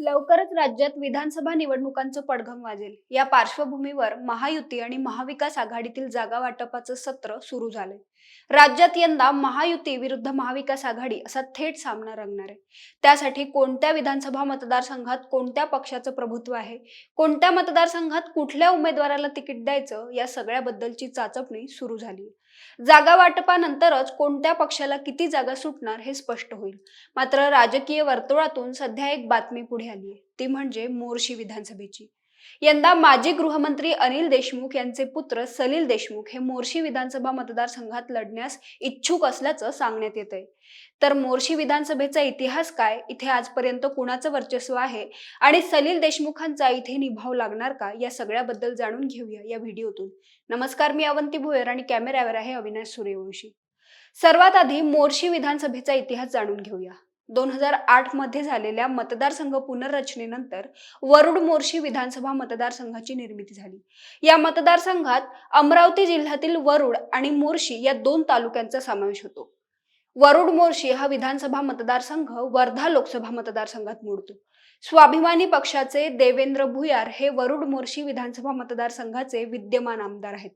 लवकरच राज्यात विधानसभा निवडणुकांचं पडघम वाजेल. या पार्श्वभूमीवर महायुती आणि महाविकास आघाडीतील जागा वाटपाचं सत्र सुरू झालंय. राज्यात यंदा महायुती विरुद्ध महाविकास आघाडी असा थेट सामना रंगणार आहे. त्यासाठी कोणत्या विधानसभा मतदारसंघात कोणत्या पक्षाचं प्रभुत्व आहे? कोणत्या मतदारसंघात कुठल्या उमेदवाराला तिकीट द्यायचं? या सगळ्याबद्दलची चाचपणी सुरू झाली जागा वाटपानंतरच कोणत्या पक्षाला किती जागा सुटणार हे स्पष्ट होईल. मात्र राजकीय वर्तुळातून सध्या एक बातमी पुढे आली आहे. ती म्हणजे मोर्शी विधानसभेची. यंदा माजी गृहमंत्री अनिल देशमुख यांचे पुत्र सलील देशमुख हे मोर्शी विधानसभा मतदारसंघात लढण्यास इच्छुक असल्याचं सांगण्यात येत आहे तर मोर्शी विधानसभेचा इतिहास काय? इथे आजपर्यंत कुणाचं वर्चस्व आहे? आणि सलील देशमुखांचा इथे निभाव लागणार का? या सगळ्याबद्दल जाणून घेऊया या व्हिडिओतून. नमस्कार मी अवंती भोयर आणि कॅमेऱ्यावर आहे अविनाश सूर्यवंशी. सर्वात आधी मोर्शी विधानसभेचा इतिहास जाणून घेऊया. दोन हजार आठमध्ये झालेल्या मतदारसंघ पुनर्रचनेनंतर वरुड मोर्शी विधानसभा मतदारसंघाची निर्मिती झाली. या मतदारसंघात अमरावती जिल्ह्यातील वरुड आणि मोर्शी या दोन तालुक्यांचा समावेश होतो. वरुड मोर्शी हा विधानसभा मतदारसंघ वर्धा लोकसभा मतदारसंघात मोडतो. स्वाभिमानी पक्षाचे देवेंद्र भुयार हे वरुड मोर्शी विधानसभा मतदारसंघाचे विद्यमान आमदार आहेत.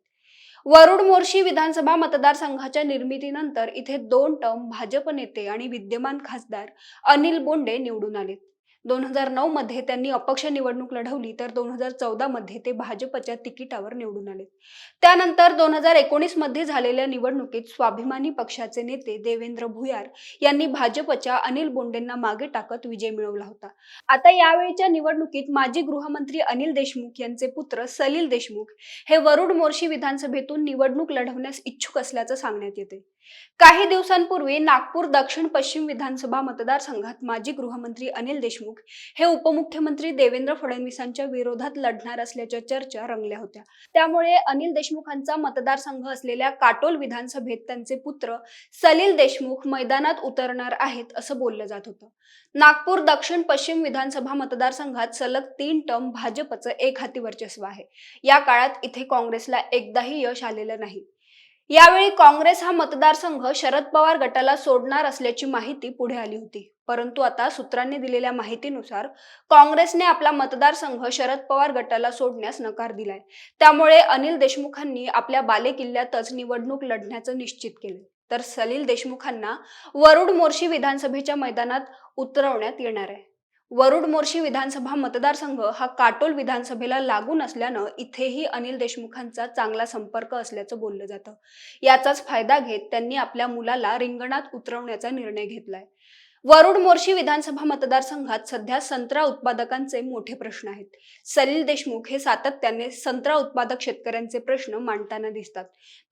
वरुड मोर्शी विधानसभा मतदारसंघाच्या निर्मितीनंतर इथे दोन टर्म भाजप नेते आणि विद्यमान खासदार अनिल बोंडे निवडून आलेत. दोन हजार नऊ मध्ये त्यांनी अपक्ष निवडणूक लढवली तर दोन हजार चौदा मध्ये ते भाजपच्या तिकिटावर निवडून आले त्यानंतर दोन हजार एकोणीसमध्ये झालेल्या निवडणुकीत स्वाभिमानी पक्षाचे नेते देवेंद्र भुयार यांनी भाजपच्या अनिल बोंडेंना मागे टाकत विजय मिळवला होता. आता यावेळीच्या निवडणुकीत माजी गृहमंत्री अनिल देशमुख यांचे पुत्र सलील देशमुख हे वरुड मोर्शी विधानसभेतून निवडणूक लढवण्यास इच्छुक असल्याचं सांगण्यात येते. काही दिवसांपूर्वी नागपूर दक्षिण पश्चिम विधानसभा मतदारसंघात माजी गृहमंत्री अनिल देशमुख हे उपमुख्यमंत्री देवेंद्र फडणवीसांच्या विरोधात लढणार असल्याच्या चर्चा रंगल्या होत्या. त्यामुळे अनिल देशमुखांचा मतदारसंघ असलेल्या काटोल विधानसभेत त्यांचे पुत्र सलील देशमुख मैदानात उतरणार आहेत असं बोललं जात होतं. नागपूर दक्षिण पश्चिम विधानसभा मतदारसंघात सलग तीन टर्म भाजपचं एक हाती वर्चस्व आहे. या काळात इथे काँग्रेसला एकदाही यश आलेलं नाही. यावेळी काँग्रेस हा मतदारसंघ शरद पवार गटाला सोडणार असल्याची माहिती पुढे आली होती. परंतु आता सूत्रांनी दिलेल्या माहितीनुसार काँग्रेसने आपला मतदारसंघ शरद पवार गटाला सोडण्यास नकार दिलाय. त्यामुळे अनिल देशमुखांनी आपल्या बालेकिल्ल्यातच निवडणूक लढण्याचं निश्चित केलं तर सलील देशमुखांना वरुड मोर्शी विधानसभेच्या मैदानात उतरवण्यात येणार आहे. वरुड मोर्शी विधानसभा मतदारसंघ हा काटोल विधानसभेला लागून असल्यानं इथेही अनिल देशमुखांचा चांगला संपर्क असल्याचं बोललं जातं. याचाच फायदा घेत त्यांनी आपल्या मुलाला रिंगणात उतरवण्याचा निर्णय घेतलाय. वरुड मोर्शी विधानसभा मतदारसंघात सध्या संत्रा उत्पादकांचे मोठे प्रश्न आहेत. सलील देशमुख हे सातत्याने संत्रा उत्पादक शेतकऱ्यांचे प्रश्न मांडताना दिसतात.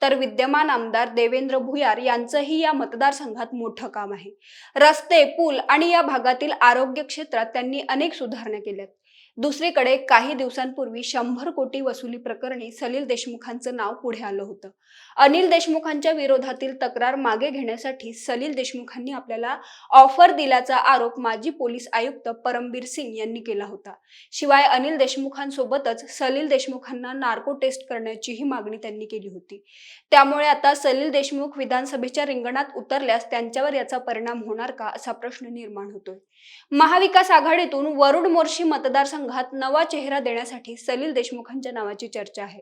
तर विद्यमान आमदार देवेंद्र भुयार यांचंही या मतदारसंघात मोठं काम आहे. रस्ते पूल आणि या भागातील आरोग्य क्षेत्रात त्यांनी अनेक सुधारणा केल्यात. दुसरीकडे काही दिवसांपूर्वी शंभर कोटी वसुली प्रकरणी सलील देशमुखांचं नाव पुढे आलं होतं. अनिल देशमुखांच्या विरोधातील तक्रार मागे घेण्यासाठी सलील देशमुखांनी आपल्याला ऑफर दिल्याचा आरोप माजी पोलीस आयुक्त परमबीर सिंग यांनी केला होता. शिवाय अनिल देशमुखांसोबतच सलील देशमुखांना नार्को टेस्ट करण्याचीही मागणी त्यांनी केली होती. त्यामुळे आता सलील देशमुख विधानसभेच्या रिंगणात उतरल्यास त्यांच्यावर याचा परिणाम होणार का असा प्रश्न निर्माण होतोय. महाविकास आघाडीतून वरुड मोर्शी मतदारसंघात नवा चेहरा देण्यासाठी सलील देशमुखांच्या नावाची चर्चा आहे.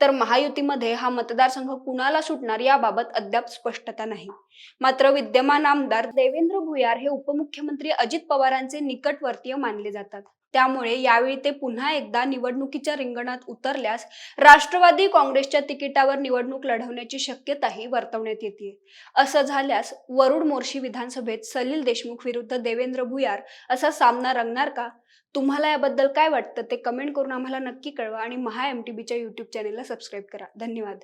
तर महायुतीमध्ये हा मतदारसंघ कुणाला सुटणार याबाबत अद्याप स्पष्टता नाही. मात्र विद्यमान आमदार देवेंद्र भुयार हे उपमुख्यमंत्री अजित पवारांचे निकटवर्तीय मानले जातात. त्यामुळे यावेळी ते पुन्हा एकदा निवडणुकीच्या रिंगणात उतरल्यास राष्ट्रवादी काँग्रेसच्या तिकिटावर निवडणूक लढवण्याची शक्यताही वर्तवण्यात येते असं झाल्यास वरुड मोर्शी विधानसभेत सलील देशमुख विरुद्ध देवेंद्र भुयार असा सामना रंगणार का? तुम्हाला याबद्दल काय वाटतं ते कमेंट करून आम्हाला नक्की कळवा आणि महा एम टी बीच्या यूट्यूब चॅनेलला सबस्क्राईब करा. धन्यवाद.